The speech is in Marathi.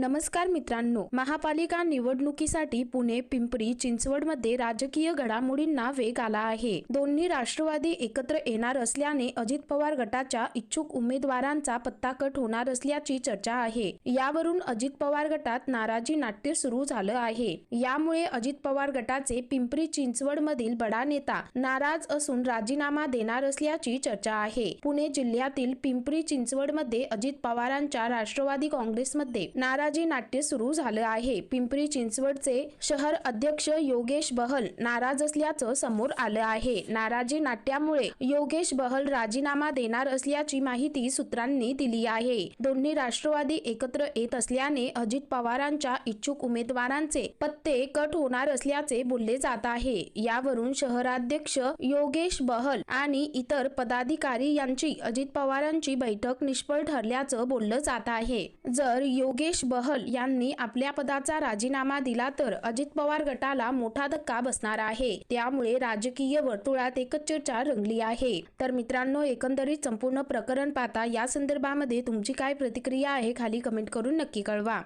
नमस्कार मित्रांनो महापालिका निवडणुकीसाठी पुणे पिंपरी चिंचवडमध्ये राजकीय घडामोडींना वेग आला आहे. दोन्ही राष्ट्रवादी एकत्र येणार असल्याने अजित पवार गटाच्या इच्छुक उमेदवारांचा पत्ता कट होणार असल्याची चर्चा आहे. यावरून अजित पवार गटात नाराजी नाट्य सुरू झालं आहे. यामुळे अजित पवार गटाचे पिंपरी चिंचवड मधील बडा नेता नाराज असून राजीनामा देणार असल्याची चर्चा आहे. पुणे जिल्ह्यातील पिंपरी चिंचवडमध्ये अजित पवारांच्या राष्ट्रवादी काँग्रेसमध्ये नाराज नाट्य सुरू झालं आहे. पिंपरी चिंचवडचे शहर अध्यक्ष योगेश बहल नाराज असल्याचं समोर आलं आहे. नाराजी नाट्यामुळे योगेश बहल राजीनामा देणार असल्याची माहिती सूत्रांनी दिली आहे. दोन्ही राष्ट्रवादी एकत्र येत असल्याने अजित पवारांच्या इच्छुक उमेदवारांचे पत्ते कट होणार असल्याचे बोलले जात आहे. यावरून शहराध्यक्ष योगेश बहल आणि इतर पदाधिकारी यांची अजित पवारांची बैठक निष्फळ ठरल्याचं बोललं जात आहे. जर योगेश बहल यांनी आपल्या पदाचा राजीनामा दिला तर अजित पवार गटाला मोठा धक्का बसणार आहे. त्यामुळे राजकीय वर्तुळात एकच चर्चा रंगली आहे. तर मित्रांनो एकंदरीत संपूर्ण प्रकरण पाहता या संदर्भामध्ये तुमची काय प्रतिक्रिया आहे खाली कमेंट करून नक्की कळवा.